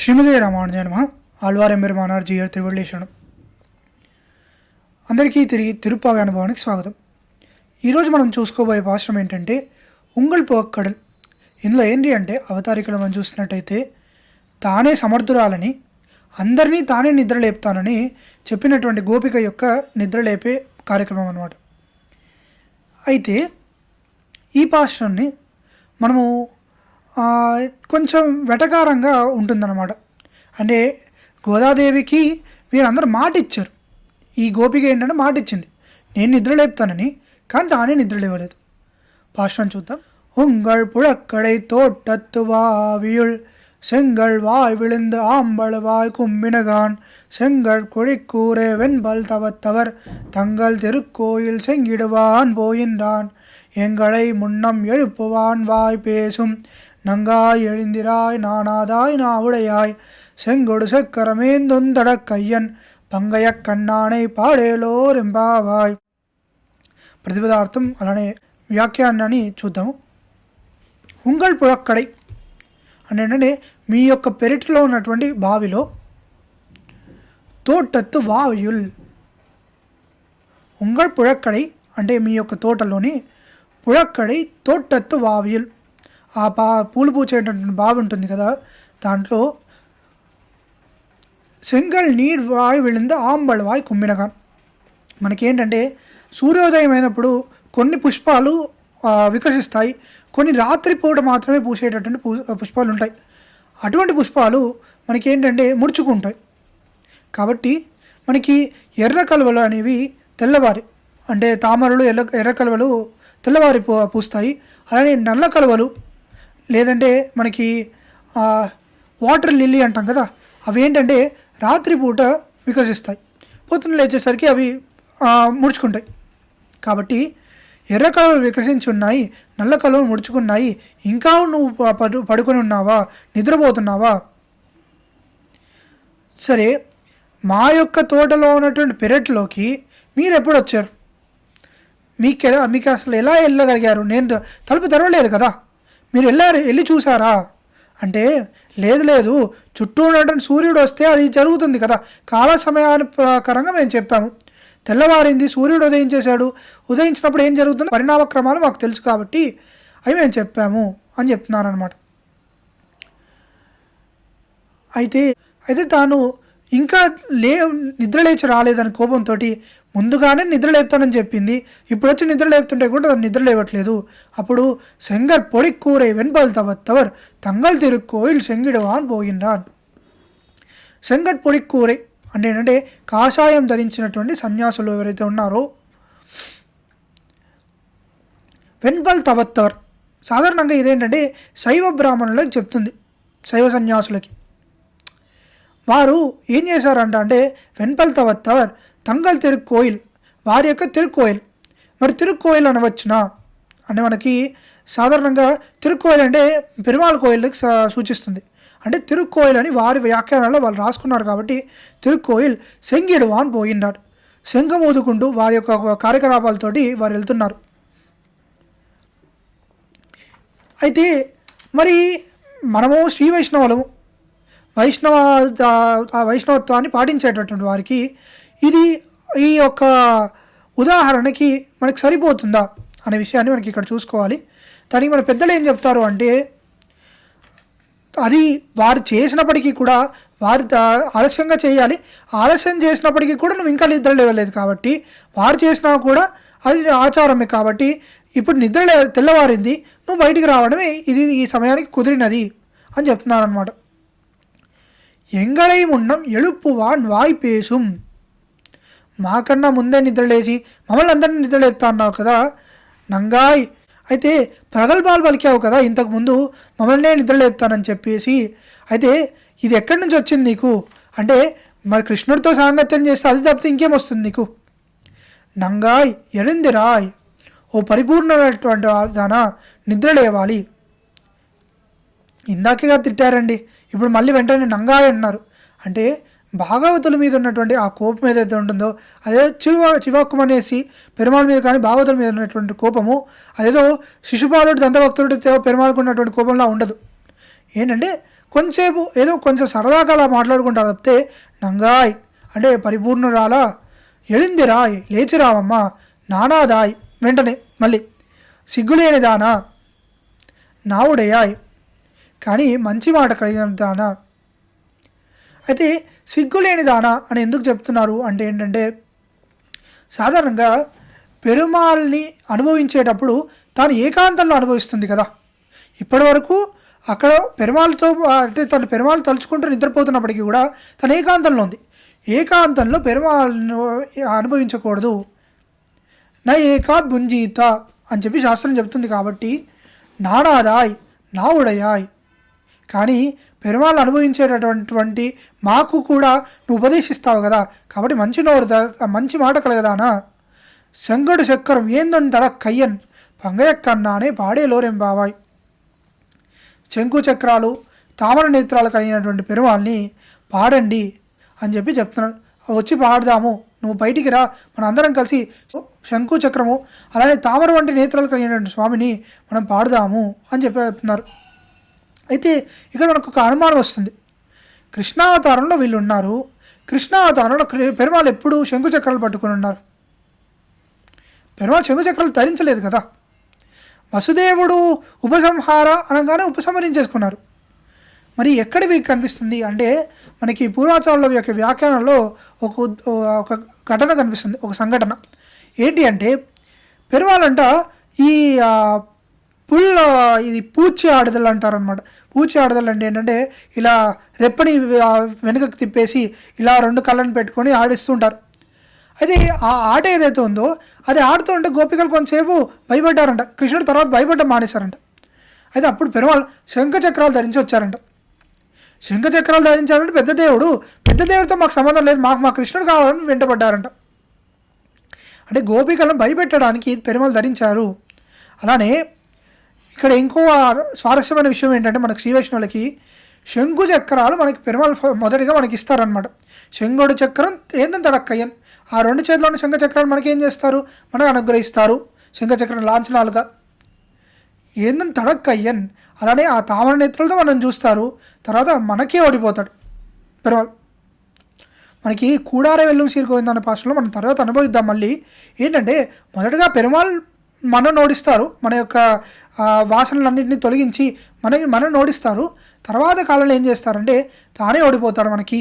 శ్రీమతి రామానుజ నమ. ఆళ్వారం పెరుమానార్ జీఆర్ త్రివళ్ళేశ్వరం అందరికీ తిరిగి తిరుపావి అనుభవానికి స్వాగతం. ఈరోజు మనం చూసుకోబోయే పాశ్రం ఏంటంటే ఉంగల్ పోక్కడల్ ఇందులో ఏంటి అంటే అవతారికలు మనం చూసినట్టయితే తానే సమర్థురాలని అందరినీ తానే నిద్రలేపుతానని చెప్పినటువంటి గోపిక యొక్క నిద్రలేపే కార్యక్రమం అన్నమాట. అయితే ఈ పాశ్రాన్ని మనము కొంచెం వెటకారంగా ఉంటుందన్నమాట అంటే గోదాదేవికి వీరందరూ మాట ఇచ్చారు ఈ గోపిక ఏంటంటే మాట ఇచ్చింది నేను నిద్ర లేపుతానని కానీ తానే నిద్ర లేవలేదు పాశ్రం చూద్దాం உங்கள் புழக்கடை தோட்டத்து வாவியுள் செங்கல் வாய் விழுந்து ஆம்பல் வாய் கும்பினகான் செங்கல் குழிக்கூரே வெண்பல் தவத்தவர் தங்கள் திருக்கோயில் செங்கிடுவான் போயின்றான் எங்களை முன்னம் எழுப்புவான் வாய் பேசும் நங்காய் எழுந்திராய் நானாதாய் நாவுடையாய் செங்கொடு செக்கரமேந்தொந்தடக் கையன் பங்கையக் கண்ணானை பாடேலோர் எம்பாவாய் ప్రతిపదార్థం అలానే వ్యాఖ్యానాన్ని చూద్దాము ఉంగల్ పుഴక్కడై అంటే ఏంటంటే మీ యొక్క పెరటిలో ఉన్నటువంటి బావిలో తోటత్తు వాయుల్ ఉంగల్ పుഴక్కడై అంటే మీ యొక్క తోటలోని పుഴక్కడై తోటత్తు వావియుల్ ఆ బా పూలు పూచేటటువంటి బావి ఉంటుంది కదా దాంట్లో సింగల్ నీడ్ వాయ్ వెళ్ళింది ఆంబళ్ వాయ్ కుమ్మినగాన్ మనకేంటంటే సూర్యోదయం అయినప్పుడు కొన్ని పుష్పాలు వికసిస్తాయి. కొన్ని రాత్రిపూట మాత్రమే పూసేటటువంటి పూ పుష్పాలు ఉంటాయి. అటువంటి పుష్పాలు మనకేంటంటే ముడుచుకుంటాయి. కాబట్టి మనకి ఎర్ర కలువలు అనేవి తెల్లవారి అంటే తామరలు ఎర్ర ఎర్ర కలువలు తెల్లవారి పూ పూస్తాయి. అలానే నల్ల కలువలు లేదంటే మనకి వాటర్ లిల్లీ అంటాం కదా అవి ఏంటంటే రాత్రిపూట వికసిస్తాయి. పొద్దున్న లేచేసరికి అవి ముడుచుకుంటాయి. కాబట్టి ఎర్ర కలువలు వికసించి ఉన్నాయి నల్ల కలువలు ముడుచుకున్నాయి ఇంకా నువ్వు పడు పడుకొని ఉన్నావా నిద్రపోతున్నావా? సరే మా యొక్క తోటలో ఉన్నటువంటి పెరట్లోకి మీరు ఎప్పుడు వచ్చారు? మీకు ఎలా మీకు అసలు ఎలా వెళ్ళగలిగారు? నేను తలుపు తెరవలేదు కదా? మీరు వెళ్ళారు వెళ్ళి చూసారా అంటే లేదు లేదు చుట్టూ ఉన్నటువంటి సూర్యుడు వస్తే అది జరుగుతుంది కదా. కాల సమయానుప్రకారంగా మేము చెప్పాము. తెల్లవారింది సూర్యుడు ఉదయించేశాడు ఉదయించినప్పుడు ఏం జరుగుతుందో పరిణామ క్రమాలు మాకు తెలుసు కాబట్టి అవి మేము చెప్పాము అని చెప్తున్నాను అనమాట అయితే అయితే తాను ఇంకా లే నిద్ర లేచి రాలేదని కోపంతో ముందుగానే నిద్ర లేపుతానని చెప్పింది. ఇప్పుడు వచ్చి నిద్ర లేపుతుంటే కూడా నిద్ర లేవట్లేదు. అప్పుడు సెంగర్ పొడి కూరై వెన్పల్ తవత్తవర్ తంగల్ తిరుక్కోయిల్ సెంగిడవాన్ పోయిండాన్ సెంగట్ పొడి కూరై అంటే ఏంటంటే కాషాయం ధరించినటువంటి సన్యాసులు ఎవరైతే ఉన్నారో వెన్పల్ తవత్తవర్ సాధారణంగా ఇదేంటంటే శైవ బ్రాహ్మణులకు చెప్తుంది. శైవ సన్యాసులకి. వారు ఏం చేశారంట అంటే వెన్పల్ తవత్తవర్ తంగల్ తిరుక్కోయిల్ వారి యొక్క తిరుక్కోయిల్. మరి తిరుక్కోయిల్ అనవచ్చునా? అంటే మనకి సాధారణంగా తిరుక్కోయిల్ అంటే పెరుమాళ్ కోయిల్కి సూచిస్తుంది. అంటే తిరుక్కోయిల్ అని వారి వ్యాఖ్యానాల్లో వాళ్ళు రాసుకున్నారు కాబట్టి తిరుక్కోయిల్ సెంగిడు వాన్ పోయిండాడు శంఖం ఊదుకుంటూ వారి యొక్క కార్యకలాపాలతోటి వారు వెళ్తున్నారు. అయితే మరి మనము శ్రీ వైష్ణవులము వైష్ణవ ఆ వైష్ణవత్వాన్ని పాటించేటటువంటి వారికి ఇది ఈ యొక్క ఉదాహరణకి మనకి సరిపోతుందా అనే విషయాన్ని మనకి ఇక్కడ చూసుకోవాలి. దానికి మన పెద్దలు ఏం చెప్తారు అంటే అది వారు చేసినప్పటికీ కూడా వారు ఆలస్యంగా చేయాలి. ఆలస్యం చేసినప్పటికీ కూడా నువ్వు ఇంకా నిద్ర లేవలేదు కాబట్టి వారు చేసినా కూడా అది ఆచారమే కాబట్టి ఇప్పుడు నిద్ర లే తెల్లవారింది నువ్వు బయటికి రావడమే ఇది ఈ సమయానికి కుదిరినది అని చెప్తున్నాను అనమాట ఎంగళై ఉన్నం ఎలుపువాన్ వాయ్ పేసుం. మాకన్నా ముందే నిద్రలేసి మమ్మల్ని అందరినీ నిద్రలేపుతా అన్నావు కదా? నంగాయ్ అయితే ప్రగల్భాలు పలికావు కదా ఇంతకుముందు మమ్మల్నే నిద్రలేపుతానని చెప్పేసి. అయితే ఇది ఎక్కడి నుంచి వచ్చింది నీకు? అంటే మరి కృష్ణుడితో సాంగత్యం చేస్తే అది తప్పితే ఇంకేం వస్తుంది నీకు? నంగాయ్ ఎడింది రాయ్. ఓ పరిపూర్ణమైనటువంటి దాన నిద్ర లేవాలి ఇందాకేగా తిట్టారండి. ఇప్పుడు మళ్ళీ వెంటనే నంగాయ్ అన్నారు. అంటే భాగవతుల మీద ఉన్నటువంటి ఆ కోపం ఏదైతే ఉంటుందో అదే చివ చివాక్కుం అనేసి పెరుమాళ్ మీద కానీ భాగవతుల మీద ఉన్నటువంటి కోపము అదేదో శిశుపాలుడు దంతభక్తుడు పెరుమాళ్ళకు ఉన్నటువంటి కోపంలా ఉండదు. ఏంటంటే కొంతసేపు ఏదో కొంచెం సరదాగా అలా మాట్లాడుకుంటారు తప్పితే నంగాయ్ అంటే పరిపూర్ణురాలా ఎళిందిరాయ్ లేచిరావమ్మా నానాదాయ్ వెంటనే మళ్ళీ సిగ్గులేనిదానా దానా కానీ మంచి మాట కలిగిన దానా? అయితే సిగ్గులేని దానా అని ఎందుకు చెప్తున్నారు అంటే ఏంటంటే సాధారణంగా పెరుమాల్ని అనుభవించేటప్పుడు తాను ఏకాంతంలో అనుభవిస్తుంది కదా. ఇప్పటి వరకు అక్కడ పెరుమాళ్ళతో అంటే తను పెరుమాళ్ళు తలుచుకుంటూ నిద్రపోతున్నప్పటికీ కూడా తన ఏకాంతంలో ఉంది. ఏకాంతంలో పెరుమాళ్ళను అనుభవించకూడదు. నా ఏకా భుంజీత అని చెప్పి శాస్త్రం చెప్తుంది కాబట్టి నానాదాయ్ నా ఉడయాయ్ కానీ పెరుమాళ్ళు అనుభవించేటటువంటి మాకు కూడా నువ్వు ఉపదేశిస్తావు కదా. కాబట్టి మంచి నోరు మంచి మాట కలగదానా? శంకడు చక్రం ఏందంతడ కయ్యన్. పంగయక్కన్నానే పాడేలోరేం బాబాయ్ శంకు చక్రాలు తామర నేత్రాలు కలిగినటువంటి పెరుమాల్ని పాడండి అని చెప్పి చెప్తున్నాడు వచ్చి పాడదాము. నువ్వు బయటికి రా. మన అందరం కలిసి శంకు చక్రము అలానే తామర వంటి నేత్రాలు కలిగినటువంటి స్వామిని మనం పాడదాము అని చెప్పి చెప్తున్నారు. అయితే ఇక్కడ మనకు ఒక అనుమానం వస్తుంది. కృష్ణావతారంలో వీళ్ళు ఉన్నారు. కృష్ణావతారంలో పెరుమాళ్ళు ఎప్పుడు శంకు చక్రాలు పట్టుకుని ఉన్నారు. పెరుమాళ్ శంకు చక్రాలు ధరించలేదు కదా. వసుదేవుడు ఉపసంహార అనగానే ఉపసంహరించేసుకున్నారు. మరి ఎక్కడ మీకు కనిపిస్తుంది అంటే మనకి పూర్వాచారంలో యొక్క వ్యాఖ్యానంలో ఒక ఒక ఘటన కనిపిస్తుంది ఒక సంఘటన. ఏంటి అంటే పెరుమాలంట ఈ పుల్ల ఇది పూచి ఆడదలు అంటారనమాట పూచి ఆడదలు అంటే ఏంటంటే ఇలా రెప్పని వెనుకకు తిప్పేసి ఇలా రెండు కళ్ళను పెట్టుకొని ఆడిస్తుంటారు. అయితే ఆ ఆట ఏదైతే ఉందో అది ఆడుతూ ఉంటే గోపికలు కొంతసేపు భయపడ్డారంట. కృష్ణుడు తర్వాత భయపడ్డం మానేశారంట. అయితే అప్పుడు పెరుమాళ్ శంఖ చక్రాలు ధరించి వచ్చారంట. శంఖ చక్రాలు ధరించారంటే పెద్ద దేవుడు పెద్ద దేవుడితో మాకు సంబంధం లేదు మాకు మా కృష్ణుడు కావాలని వెంటబడ్డారంట. అంటే గోపికలను భయపెట్టడానికి పెరుమాళ్ ధరించారు. అలానే ఇక్కడ ఇంకో స్వారస్యమైన విషయం ఏంటంటే మనకు శ్రీ వైష్ణవులకి శంకు చక్రాలు మనకి పెరుమాళ్ మొదటిగా మనకి ఇస్తారనమాట శంగుడు చక్రం ఏందని తడక్కయ్యన్. ఆ రెండు చేతిలో ఉన్న శంఖ చక్రాలు మనకి ఏం చేస్తారు? మనకు అనుగ్రహిస్తారు. శంఖ చక్రం లాంఛనాలుగా. ఏందని తడక్కయ్యన్? అలానే ఆ తామర నేత్రులతో మనం చూస్తారు. తర్వాత మనకే ఓడిపోతాడు పెరుమాళ్. మనకి కూడారే వెల్లుం సీరుకోయింది అనే భాషలో మనం తర్వాత అనుభవిద్దాం మళ్ళీ. ఏంటంటే మొదటగా పెరుమాళ్ మనం నోడిస్తారు మన యొక్క ఆ, వాసనలన్నింటినీ తొలగించి మనకి మనం నోడిస్తారు తర్వాత కాలంలో ఏం చేస్తారంటే తానే ఓడిపోతాడు మనకి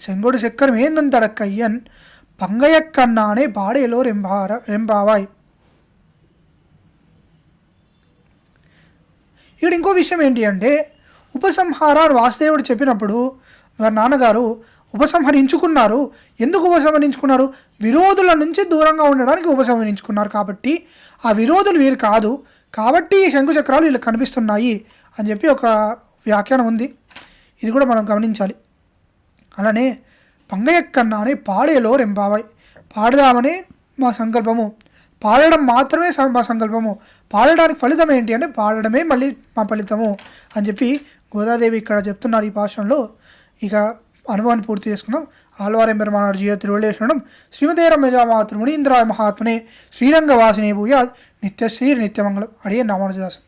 செங்கோடு செக்கரம் ஏந்தந்தடக்கையன் பங்கையக்கண்ணானே பாடையலோ రెంబార రెంబావాయ్ ఇక్కడ ఇంకో విషయం ఏంటి అంటే ఉపసంహార అని వాసుదేవుడు చెప్పినప్పుడు వారి నాన్నగారు ఉపసంహరించుకున్నారు. ఎందుకు ఉపసంహరించుకున్నారు? విరోధుల నుంచి దూరంగా ఉండడానికి ఉపసంహరించుకున్నారు కాబట్టి ఆ విరోధులు వీరు కాదు. కాబట్టి ఈ చక్రాలు వీళ్ళకి కనిపిస్తున్నాయి అని చెప్పి ఒక వ్యాఖ్యానం ఉంది. ఇది కూడా మనం గమనించాలి. అలానే పంగయక్కన్నా అని పాడేలో రెంబావాయ్ పాడదామని మా సంకల్పము. పాడడం మాత్రమే మా సంకల్పము. పాడడానికి ఫలితం ఏంటి అంటే పాడడమే మళ్ళీ మా ఫలితము అని చెప్పి గోదాదేవి ఇక్కడ చెప్తున్నారు ఈ భాషలో. ఇక అనుభవాన్ని పూర్తి చేసుకున్నాం. ఆల్వారం పెరుమానాడు జీవ తిరువలేశనం శ్రీమదేరం మెజామా త్రిమునీంద్రాయ మహాత్మనే శ్రీరంగవాసిని భూయాత్ నిత్యశ్రీ నిత్యమంగళం. అడిగే నామానుజదాసం.